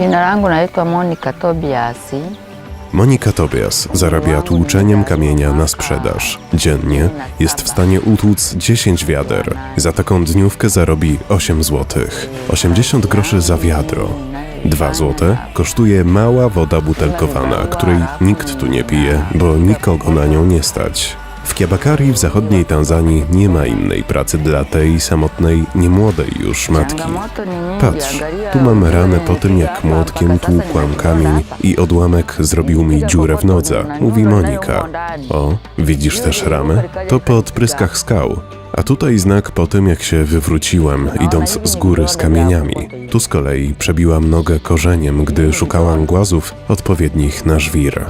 Jina langu naitwa Monica Tobias. Monika Tobias zarabia tłuczeniem kamienia na sprzedaż. Dziennie jest w stanie utłuc 10 wiader. Za taką dniówkę zarobi 8 zł. 80 groszy za wiadro. 2 zł kosztuje mała woda butelkowana, której nikt tu nie pije, bo nikogo na nią nie stać. W Kiabakari w zachodniej Tanzanii nie ma innej pracy dla tej samotnej, niemłodej już matki. Patrz, tu mam ranę po tym, jak młotkiem tłukłam kamień i odłamek zrobił mi dziurę w nodze, mówi Monika. O, widzisz też ramę? To po odpryskach skał. A tutaj znak po tym, jak się wywróciłem, idąc z góry z kamieniami. Tu z kolei przebiłam nogę korzeniem, gdy szukałam głazów odpowiednich na żwir.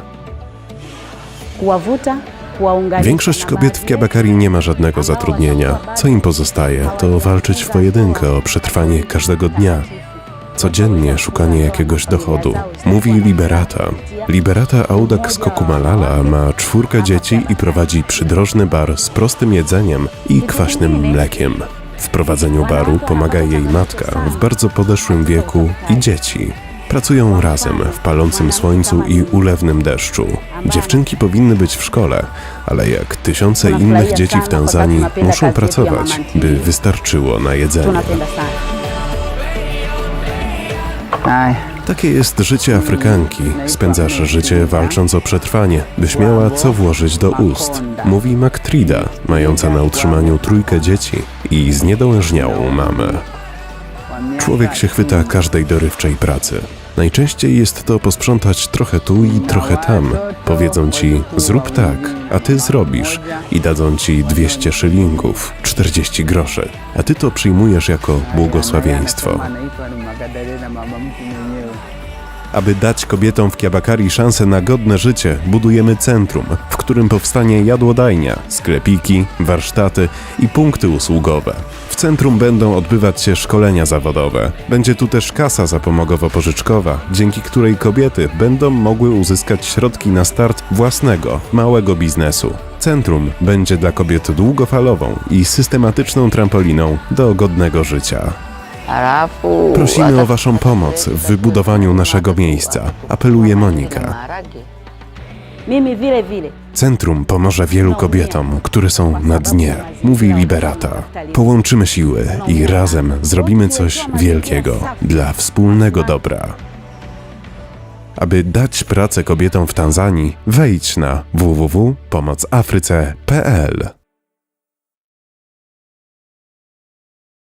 Większość kobiet w Kiabakari nie ma żadnego zatrudnienia. Co im pozostaje, to walczyć w pojedynkę o przetrwanie każdego dnia. Codziennie szukanie jakiegoś dochodu. Mówi Liberata. Liberata Audak z Kokumalala ma czwórkę dzieci i prowadzi przydrożny bar z prostym jedzeniem i kwaśnym mlekiem. W prowadzeniu baru pomaga jej matka w bardzo podeszłym wieku i dzieci. Pracują razem w palącym słońcu i ulewnym deszczu. Dziewczynki powinny być w szkole, ale jak tysiące innych dzieci w Tanzanii muszą pracować, by wystarczyło na jedzenie. Takie jest życie Afrykanki. Spędzasz życie walcząc o przetrwanie, byś miała co włożyć do ust. Mówi Mactrida, mająca na utrzymaniu trójkę dzieci i zniedołężniałą mamę. Człowiek się chwyta każdej dorywczej pracy. Najczęściej jest to posprzątać trochę tu i trochę tam. Powiedzą ci, zrób tak, a ty zrobisz i dadzą ci 200 szylingów, 40 groszy, a ty to przyjmujesz jako błogosławieństwo. Aby dać kobietom w Kiabakari szansę na godne życie, budujemy centrum, w którym powstanie jadłodajnia, sklepiki, warsztaty i punkty usługowe. W centrum będą odbywać się szkolenia zawodowe. Będzie tu też kasa zapomogowo-pożyczkowa, dzięki której kobiety będą mogły uzyskać środki na start własnego, małego biznesu. Centrum będzie dla kobiet długofalową i systematyczną trampoliną do godnego życia. Prosimy o Waszą pomoc w wybudowaniu naszego miejsca, apeluje Monika. Centrum pomoże wielu kobietom, które są na dnie, mówi Liberata. Połączymy siły i razem zrobimy coś wielkiego dla wspólnego dobra. Aby dać pracę kobietom w Tanzanii, wejdź na www.pomocafryce.pl.